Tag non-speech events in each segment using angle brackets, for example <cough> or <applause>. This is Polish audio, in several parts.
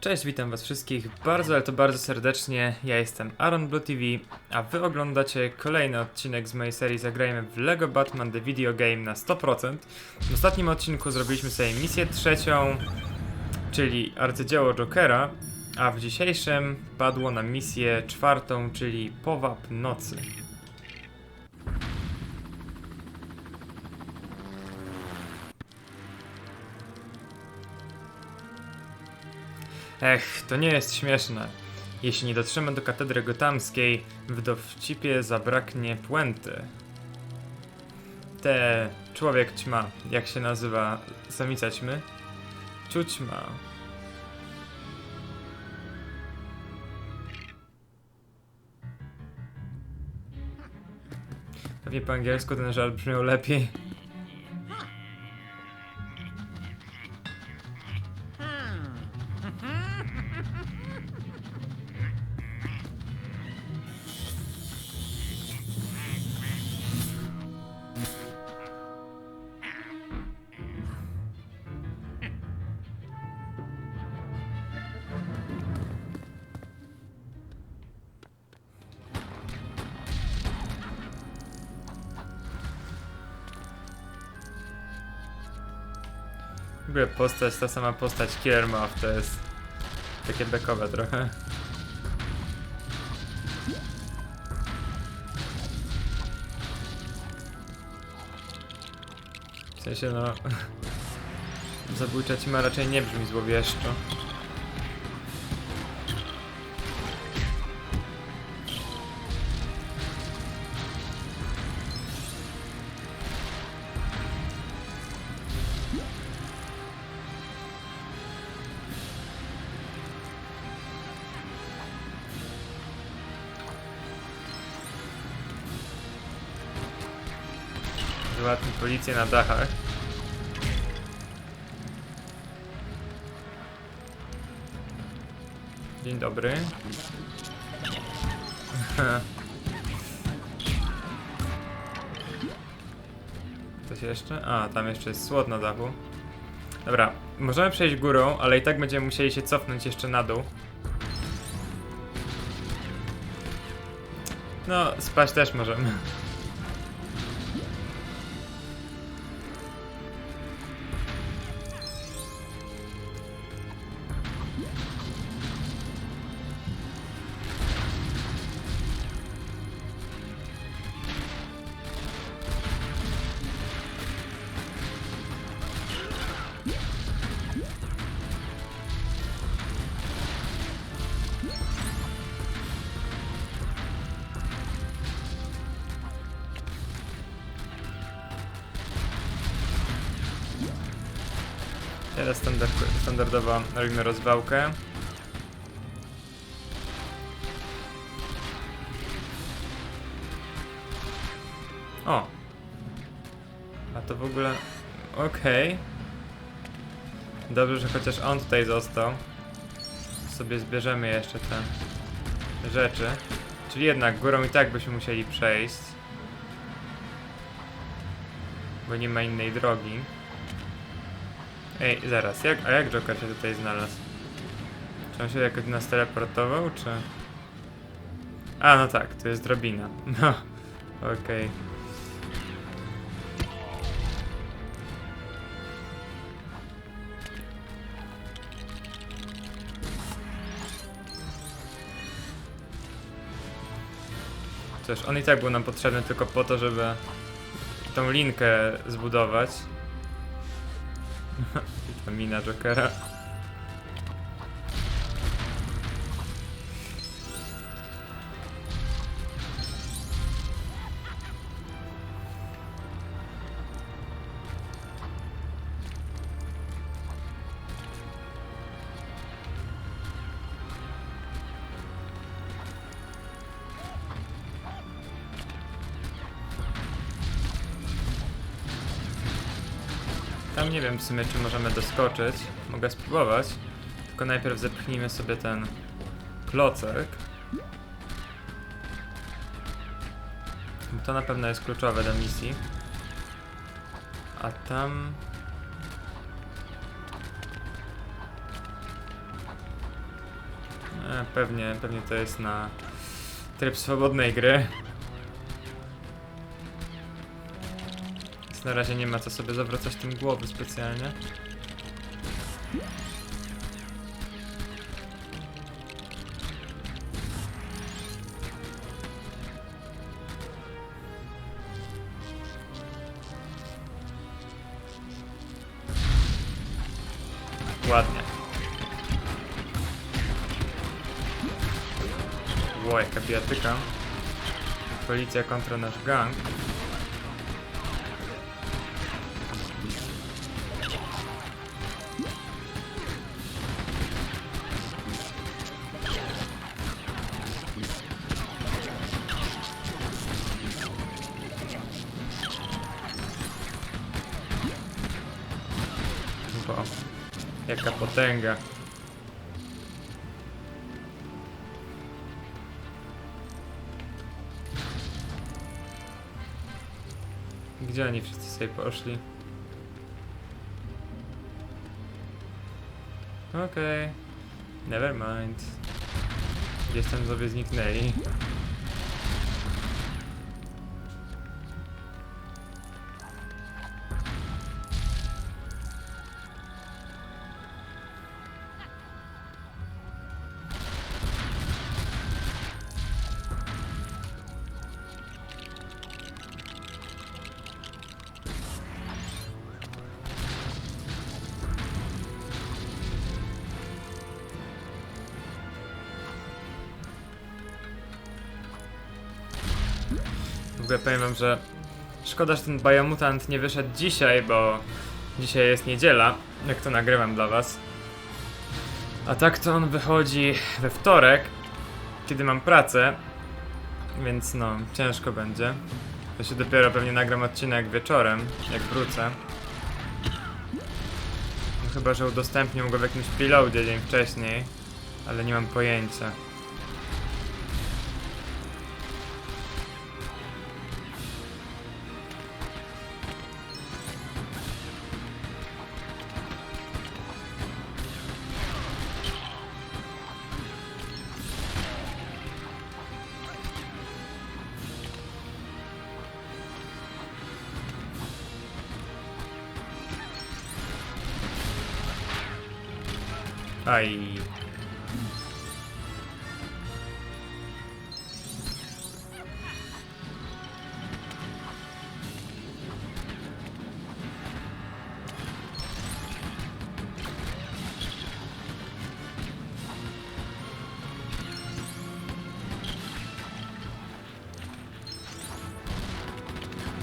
Cześć, witam was wszystkich bardzo, ale to bardzo serdecznie. Ja jestem Aaron Blue TV, a wy oglądacie kolejny odcinek z mojej serii Zagrajmy w LEGO Batman The Video Game na 100%. W ostatnim odcinku zrobiliśmy sobie misję trzecią, czyli arcydzieło Jokera, a w dzisiejszym padło na misję czwartą, czyli Powab Nocy. Ech, to nie jest śmieszne. Jeśli nie dotrzemy do katedry gotamskiej, w dowcipie zabraknie puenty. Te człowiek ćma, jak się nazywa samica ćmy? Ciućma. Pewnie po angielsku ten żart brzmiał lepiej. W ogóle postać, ta sama postać Killer to jest takie bekowe trochę. W sensie no... <laughs> Zabójcza cima raczej nie brzmi złowieszczo. Załatwić policję na dachach. Dzień dobry. <laughs> Coś jeszcze? A, tam jeszcze jest słod na dachu. Dobra, możemy przejść górą, ale i tak będziemy musieli się cofnąć jeszcze na dół. No, spać też możemy. Standard, standardowo robimy rozwałkę. O! A to w ogóle... Okej. Dobrze, że chociaż on tutaj został. Sobie zbierzemy jeszcze te rzeczy. Czyli jednak górą i tak byśmy musieli przejść. Bo nie ma innej drogi. Ej, zaraz, jak, a jak Joker się tutaj znalazł? Czy on się jakoś nas teleportował, czy... A, no tak, to jest drabina. <laughs> No, okej. Cóż, on i tak był nam potrzebny tylko po to, żeby tą linkę zbudować. Ta mina Jokera. Nie wiem w sumie czy możemy doskoczyć. Mogę spróbować. Tylko najpierw zepchnijmy sobie ten klocek. To na pewno jest kluczowe do misji. A tam... E, pewnie, pewnie to jest na tryb swobodnej gry. Na razie nie ma co sobie zawracać tym głowy specjalnie. Ładnie. Ło, jaka bijatyka. Policja kontra nasz gang. Potęga. Gdzie oni wszyscy sobie poszli? Okej. Never mind. Gdzieś tam sobie zniknęli. Ogóle powiem wam, że szkoda, że ten Biomutant nie wyszedł dzisiaj, bo dzisiaj jest niedziela, jak to nagrywam dla was. A tak to on wychodzi we wtorek, kiedy mam pracę, więc no, ciężko będzie. To się dopiero pewnie nagram odcinek wieczorem, jak wrócę. No, chyba, że udostępnię go w jakimś preloadzie dzień wcześniej, ale nie mam pojęcia. Aj.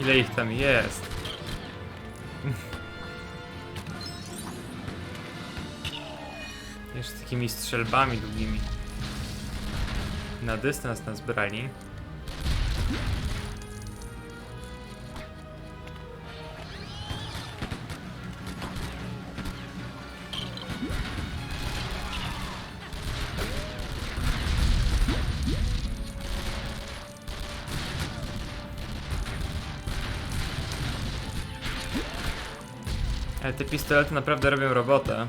Ile ich tam jest? Takimi strzelbami długimi. Na dystans nas brali. Ale te pistolety naprawdę robią robotę.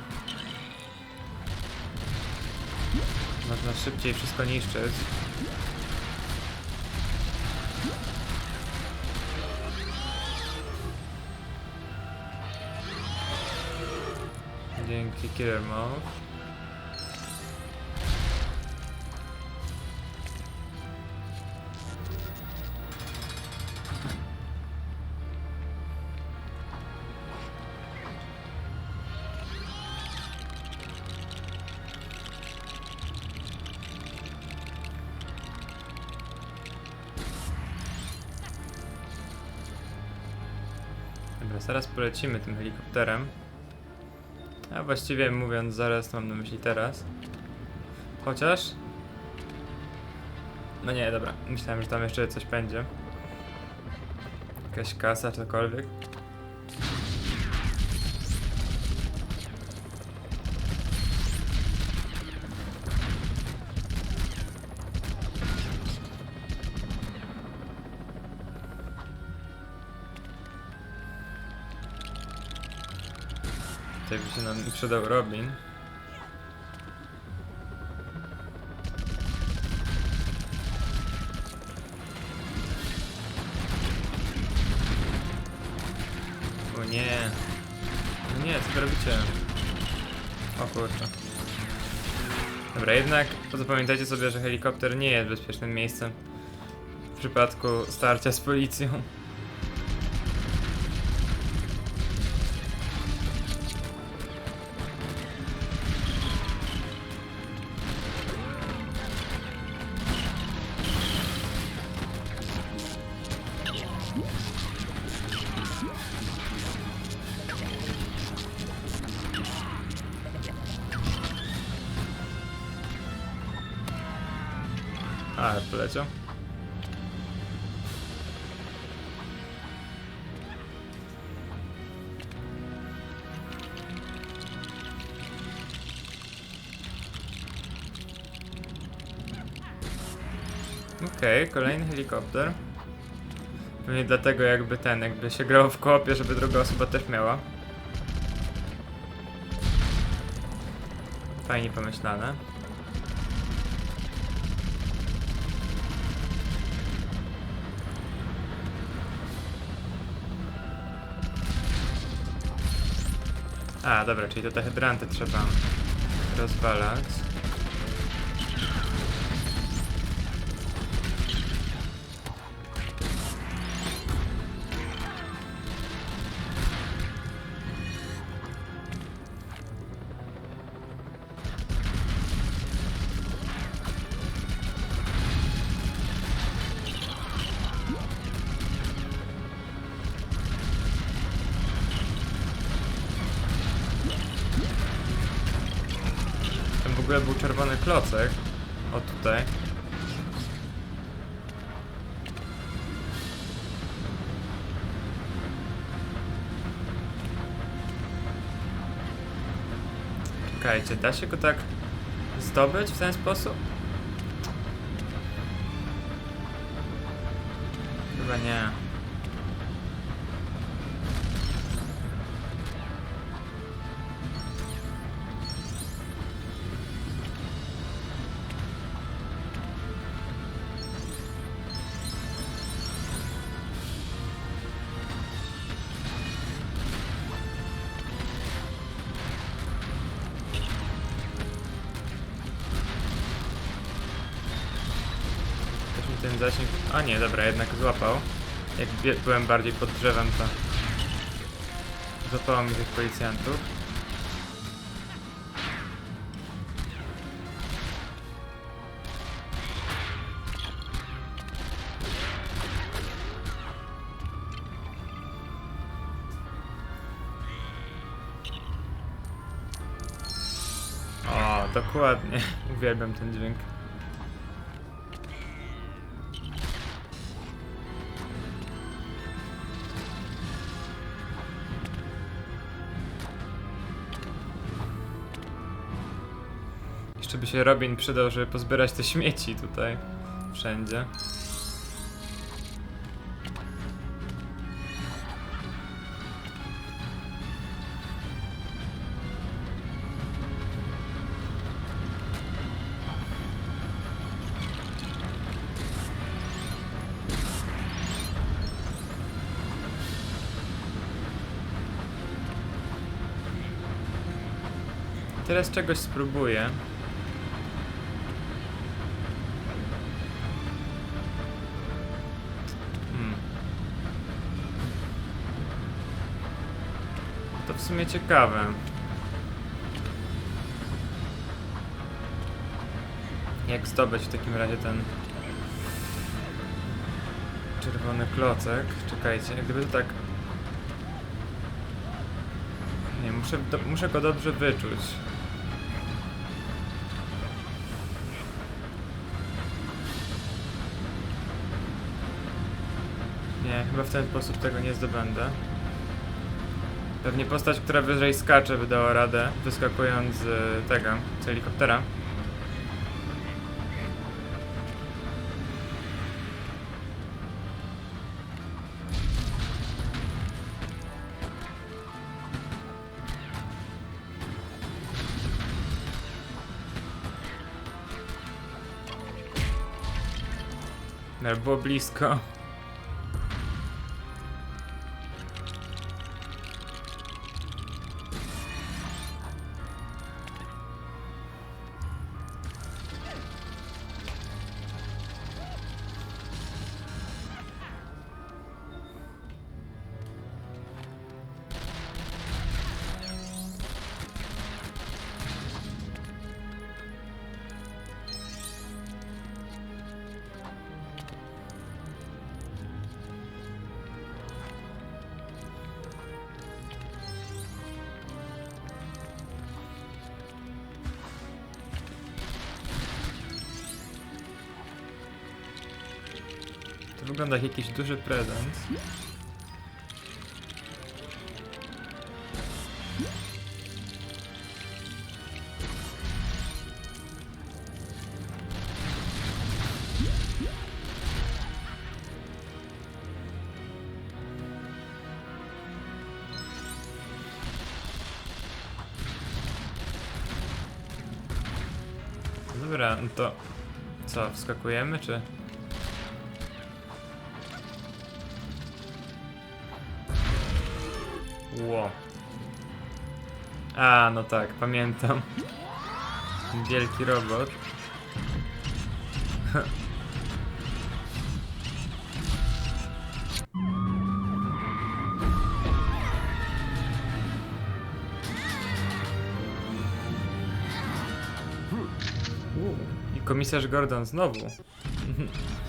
Szybciej wszystko niszczyć. Dzięki Killer zaraz polecimy tym helikopterem. A właściwie mówiąc zaraz, mam na myśli teraz. Chociaż... No nie, dobra. Myślałem, że tam jeszcze coś będzie. Jakaś kasa, cokolwiek. Tutaj by się nam przydał Robin. O nie. No nie, co robicie? O kurczę. Dobra, jednak to pamiętajcie sobie, że helikopter nie jest bezpiecznym miejscem w przypadku starcia z policją. A, poleciał. Okej, kolejny helikopter. Pewnie dlatego jakby ten, jakby się grało w koopie, żeby druga osoba też miała. Fajnie pomyślane. A, dobra, czyli to te hydranty trzeba rozwalać. Czerwony klocek. O tutaj. Czekajcie, da się go tak zdobyć w ten sposób? Chyba nie. Nie, dobra, jednak złapał. Jak byłem bardziej pod drzewem, to... Złapało mi tych policjantów. O, dokładnie. <laughs> Uwielbiam ten dźwięk. Jeszcze by się Robin przydał, żeby pozbierać te śmieci tutaj. Wszędzie. Teraz czegoś spróbuję. To w sumie ciekawe. Jak zdobyć w takim razie ten czerwony klocek? Czekajcie, gdyby to tak. Nie, muszę, do, muszę go dobrze wyczuć. Nie, chyba w ten sposób tego nie zdobędę. Pewnie postać, która wyżej skacze, by dała radę, wyskakując z e, tego, z helikoptera. No, było blisko. Wygląda jak jakiś duży prezent. Dobra, no to co, wskakujemy czy? A, no tak, pamiętam. <laughs> Wielki robot. <laughs> I komisarz Gordon znowu. <laughs>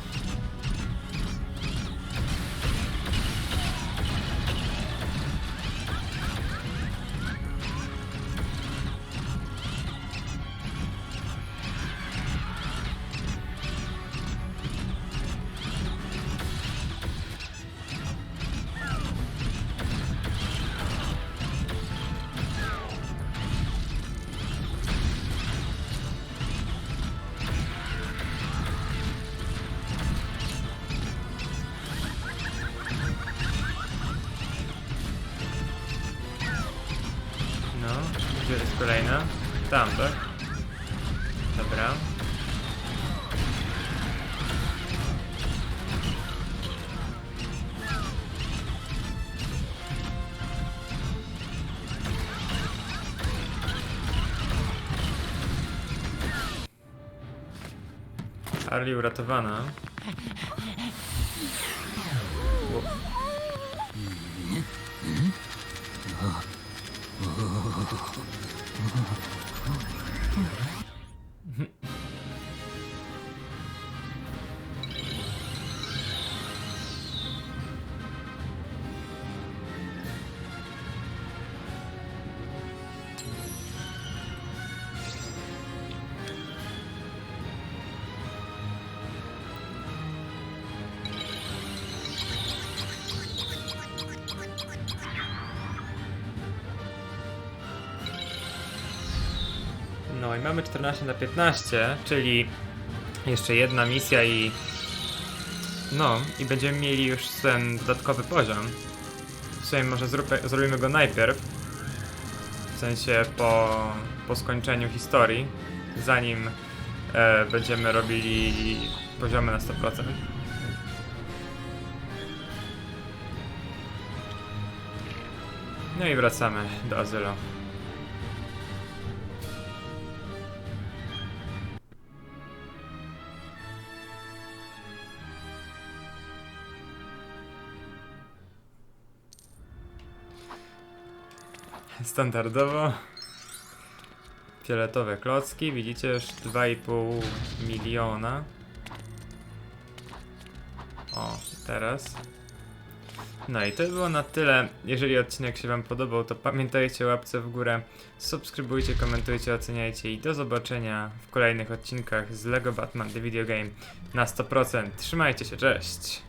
Arli uratowana. No i mamy 14 na 15, czyli jeszcze jedna misja i no i będziemy mieli już ten dodatkowy poziom. W sumie może zróbmy, zrobimy go najpierw, w sensie po, po skończeniu historii, zanim e, będziemy robili poziomy na 100%. No i wracamy do azylu. Standardowo. Fioletowe klocki, widzicie już 2,5 miliona. O, teraz. No i to było na tyle. Jeżeli odcinek się Wam podobał, to pamiętajcie łapce w górę, subskrybujcie, komentujcie, oceniajcie i do zobaczenia w kolejnych odcinkach z LEGO Batman The Video Game na 100%. Trzymajcie się, cześć!